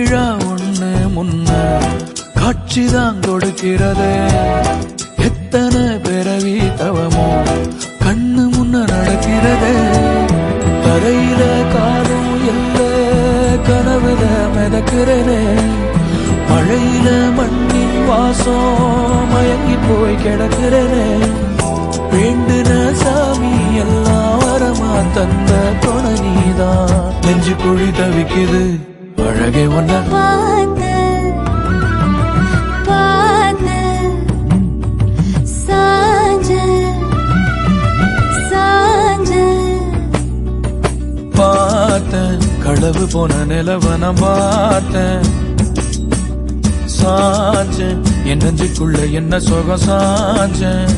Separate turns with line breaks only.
விழா ஒண்ணு முன்ன காட்சிதான் கொடுக்கிறது. எத்தனை பிறவி தவமோ கண்ணு முன்ன நடக்கிறது. தரையில காலும் இல்ல கனவுல மிதக்கிறதே. மழையில மண்ணின் வாசம் மயங்கி போய் கிடக்கிறதே. வேண்டுன சாமி எல்லாம் வரமா தந்த துணை நீதான். நெஞ்சு குழி தவிக்குது. அழகே ஒன்ன
பார்த்து பார்த்து சாஞ்ச சாஞ்ச
பார்த்தேன். களவு போன நிலவ நான் பார்த்தேன். சாஞ்சேன். என் நெஞ்சுக்குள்ள என்ன சுகம் சாஞ்சேன்.